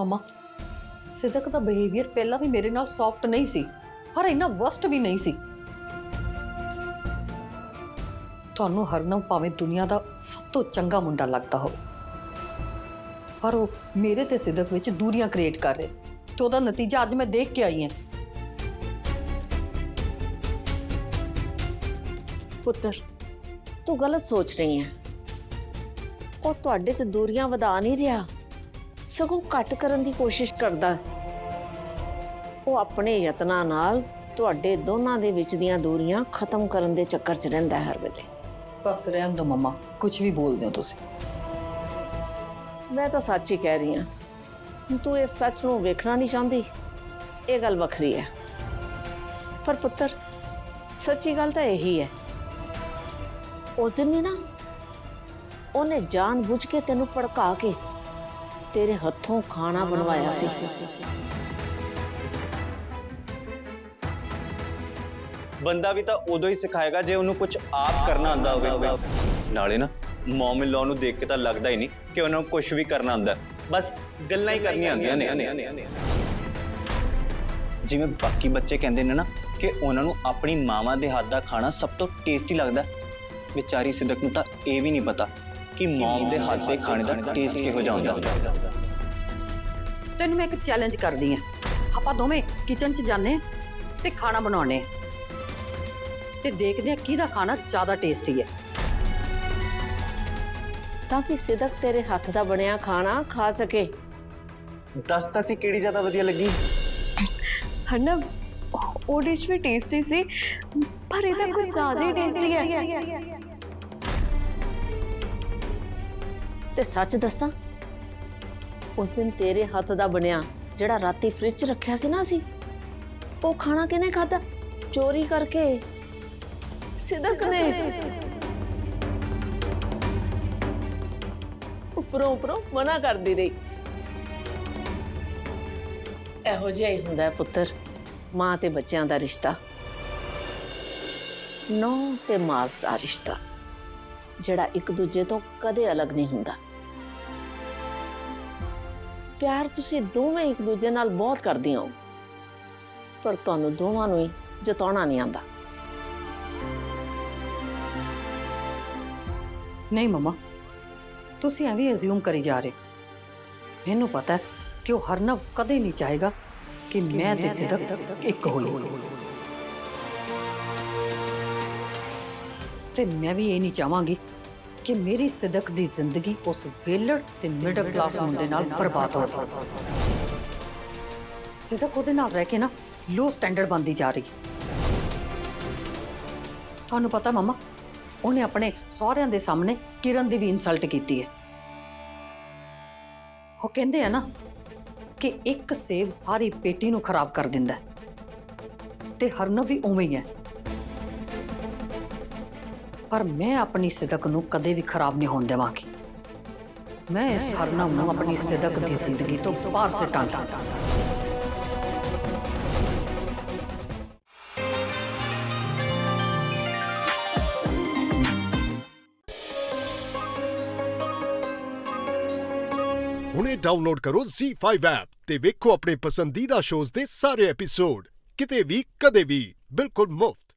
ਮਮਾ, ਸਿਦਕ ਦਾ behaviour ਪਹਿਲਾਂ ਵੀ ਮੇਰੇ ਨਾਲ ਸੌਫਟ ਨਹੀਂ ਸੀ, ਪਰ ਇੰਨਾ ਵਰਸਟ ਵੀ ਨਹੀਂ ਸੀ। ਤੁਹਾਨੂੰ ਹਰਨਮ ਭਾਵੇਂ ਦੁਨੀਆ ਦਾ ਸਭ ਤੋਂ ਚੰਗਾ ਮੁੰਡਾ ਲੱਗਦਾ ਹੋਵੇ, ਪਰ ਉਹ ਮੇਰੇ ਤੇ ਸਿਦਕ ਵਿੱਚ ਦੂਰੀਆਂ ਕ੍ਰੀਏਟ ਕਰ ਰਿਹਾ ਤੇ ਉਹਦਾ ਨਤੀਜਾ ਅੱਜ ਮੈਂ ਦੇਖ ਕੇ ਆਈ ਹਾਂ। ਪੁੱਤਰ, ਤੂੰ ਗਲਤ ਸੋਚ ਰਹੀ ਹੈ। ਉਹ ਤੁਹਾਡੇ 'ਚ ਦੂਰੀਆਂ ਵਧਾ ਨਹੀਂ ਰਿਹਾ। ਸਗੋਂ ਘੱਟ ਕਰਨ ਦੀ ਕੋਸ਼ਿਸ਼ ਕਰਦਾ। ਉਹ ਆਪਣੇ ਯਤਨਾਂ ਨਾਲ ਤੁਹਾਡੇ ਦੋਨਾਂ ਦੇ ਵਿੱਚ ਦੀਆਂ ਦੂਰੀਆਂ ਖਤਮ ਕਰਨ ਦੇ ਚੱਕਰ 'ਚ ਰਹਿੰਦਾ ਹੈ ਹਰ ਵੇਲੇ। ਬਸ ਰਹਿਣ ਦੋ ਮਮਾ ਕੁਝ ਵੀ ਬੋਲਦੇ ਹੋ ਤੁਸੀਂ। ਮੈਂ ਤਾਂ ਸੱਚ ਹੀ ਕਹਿ ਰਹੀ ਹਾਂ। ਤੂੰ ਇਸ ਸੱਚ ਨੂੰ ਵੇਖਣਾ ਨਹੀਂ ਚਾਹੁੰਦੀ। ਇਹ ਗੱਲ ਵੱਖਰੀ ਹੈ। ਪਰ ਪੁੱਤਰ ਸੱਚੀ ਗੱਲ ਤਾਂ ਇਹੀ ਹੈ। ਉਸ ਦਿਨ ਵੀ ਨਾ ਉਹਨੇ ਜਾਣ ਬੁੱਝ ਕੇ ਤੈਨੂੰ ਭੜਕਾ ਕੇ ਤੇਰੇ ਹੱਥੋਂ ਖਾਣਾ ਬਣਵਾਇਆ ਸੀ। ਬੰਦਾ ਵੀ ਤਾਂ ਉਦੋਂ ਹੀ ਸਿਖਾਏਗਾ ਜੇ ਉਹਨੂੰ ਕੁਝ ਆਪ ਕਰਨਾ ਆਂਦਾ ਹੋਵੇ। ਨਾਲੇ ਨਾ ਮਮ ਇਨ ਨੂੰ ਦੇਖ ਕੇ ਤਾਂ ਲੱਗਦਾ ਹੀ ਨਹੀਂ ਕਿ ਉਹਨਾਂ ਨੂੰ ਕੁਝ ਵੀ ਕਰਨਾ ਆਉਂਦਾ। ਬਸ ਗੱਲਾਂ ਹੀ ਕਰਨੀਆਂ ਆਉਂਦੀਆਂ ਨੇ। ਜਿਵੇਂ ਬਾਕੀ ਬੱਚੇ ਕਹਿੰਦੇ ਨੇ ਨਾ ਕਿ ਉਹਨਾਂ ਨੂੰ ਆਪਣੀ ਮਾਵਾਂ ਦੇ ਹੱਥ ਦਾ ਖਾਣਾ ਸਭ ਤੋਂ ਟੇਸਟੀ ਲੱਗਦਾ। ਵਿਚਾਰੀ ਸਿਦਕ ਨੂੰ ਤਾਂ ਇਹ ਵੀ ਨਹੀਂ ਪਤਾ ਕਿ ਮਮ ਦੇ ਹੱਥ ਦੇ ਖਾਣੇ ਦਾ ਟੇਸਟ ਕਿਹੋ ਜਿਹਾ ਹੁੰਦਾ ਤੈਨੂੰ ਮੈਂ ਇੱਕ ਚੈਲੰਜ ਕਰਦੀ ਹਾਂ ਆਪਾਂ ਦੋਵੇਂ ਕਿਚਨ 'ਚ ਜਾਂਦੇ ਹਾਂ ਤੇ ਖਾਣਾ ਬਣਾਉਣੇ ਹਾਂ ਤੇ ਦੇਖਦੇ ਹਾਂ ਕਿਹਦਾ ਖਾਣਾ ਜ਼ਿਆਦਾ ਟੇਸਟੀ ਹੈ ਤਾਂ ਕਿ ਸਿਦਕ ਤੇਰੇ ਹੱਥ ਦਾ ਬਣਿਆ ਖਾਣਾ ਖਾ ਸਕੇ ਦੱਸ ਤਾਂ ਸੀ ਕਿਹੜੀ ਜ਼ਿਆਦਾ ਵਧੀਆ ਲੱਗੀ ਹਨਾ ਉਹ ਡਿਸ਼ ਵੀ ਟੇਸਟੀ ਸੀ ਪਰ ਇਹ ਤਾਂ ਕੁਝ ਜ਼ਿਆਦਾ ਹੀ ਟੇਸਟੀ ਹੈ ਤੇ ਸੱਚ ਦੱਸਾਂ ਉਸ ਦਿਨ ਤੇਰੇ ਹੱਥ ਦਾ ਬਣਿਆ ਜਿਹੜਾ ਰਾਤੀ ਫ੍ਰਿਜ 'ਚ ਰੱਖਿਆ ਸੀ ਨਾ ਅਸੀਂ ਉਹ ਖਾਣਾ ਕਿਹਨੇ ਖਾਦਾ ਚੋਰੀ ਕਰਕੇ। ਸਿਦਕ ਨੇ। ਉੱਪਰੋਂ ਉੱਪਰੋਂ ਮਨਾ ਕਰਦੀ ਰਹੀ। ਇਹੋ ਜਿਹਾ ਹੀ ਹੁੰਦਾ ਹੈ ਪੁੱਤਰ ਮਾਂ ਤੇ ਬੱਚਿਆਂ ਦਾ ਰਿਸ਼ਤਾ। ਨੌ ਤੇ ਮਾਸ ਦਾ ਰਿਸ਼ਤਾ ਜਿਹੜਾ ਇੱਕ ਦੂਜੇ ਤੋਂ ਕਦੇ ਅਲੱਗ ਨਹੀਂ ਹੁੰਦਾ। ਪਿਆਰ ਤੁਸੀਂ ਦੋਵੇਂ ਇੱਕ ਦੂਜੇ ਨਾਲ ਬਹੁਤ ਕਰਦੀਆਂ ਹੋ। ਪਰ ਤੁਹਾਨੂੰ ਦੋਵਾਂ ਨੂੰ ਹੀ ਜਤਾਉਣਾ ਨਹੀਂ ਆਂਦਾ ਨਹੀਂ ਮਮਾ ਤੁਸੀਂ ਐਵੇਂ ਅਜ਼ਿਊਮ ਕਰੀ ਜਾ ਰਹੇ। ਮੈਨੂੰ ਪਤਾ ਹੈ ਕਿ ਉਹ ਹਰਨਵ ਕਦੇ ਨਹੀਂ ਚਾਹੇਗਾ ਕਿ ਮੈਂ ਤੇ ਸਿਦਕ ਇੱਕ ਹੋਈ ਤੇ ਮੈਂ ਵੀ ਇਹ ਨਹੀਂ ਚਾਹਾਂਗੀ ਕਿ ਮੇਰੀ ਸਿਦਕ ਦੀ ਜ਼ਿੰਦਗੀ ਉਸ ਵੇਲੜ ਤੇ ਮਿਡਲ ਕਲਾਸ ਮੁੰਡੇ ਨਾਲ ਬਰਬਾਦ ਹੋ ਸਿਦਕ ਉਹਦੇ ਨਾਲ ਰਹਿ ਕੇ ਨਾ ਲੋ ਸਟੈਂਡਰਡ ਬੰਦੀ ਜਾ ਰਹੀ। ਤੁਹਾਨੂੰ ਪਤਾ ਮਮਾ ਉਹਨੇ ਆਪਣੇ ਸਹੁਰਿਆਂ ਦੇ ਸਾਹਮਣੇ ਕਿਰਨ ਦੀ ਵੀ ਇਨਸਲਟ ਕੀਤੀ ਹੈ। ਉਹ ਕਹਿੰਦੇ ਆ ਨਾ ਕਿ ਇੱਕ ਸੇਬ ਸਾਰੀ ਪੇਟੀ ਨੂੰ ਖਰਾਬ ਕਰ ਦਿੰਦਾ ਤੇ ਹਰਨਵ ਵੀ ਉਵੇਂ ਹੀ ਹੈ। ਪਰ ਮੈਂ ਆਪਣੀ ਸਿਦਕ ਨੂੰ ਕਦੇ ਵੀ ਖਰਾਬ ਨਹੀਂ ਹੋਣ ਦੇਵਾਂਗੀ। ਮੈਂ ਇਸ ਹਰਨਵ ਨੂੰ ਆਪਣੀ ਸਿਦਕ ਦੀ ਜ਼ਿੰਦਗੀ ਤੋਂ ਬਾਹਰ ਸਿੱਟਾਂਗੀ ਹੁਣੇ ਡਾਊਨਲੋਡ ਕਰੋ Z5 ਐਪ ਤੇ ਵੇਖੋ ਆਪਣੇ ਪਸੰਦੀਦਾ ਸ਼ੋਜ਼ ਦੇ ਸਾਰੇ ਐਪੀਸੋਡ ਕਿਤੇ ਵੀ ਕਦੇ ਵੀ ਬਿਲਕੁਲ ਮੁਫਤ।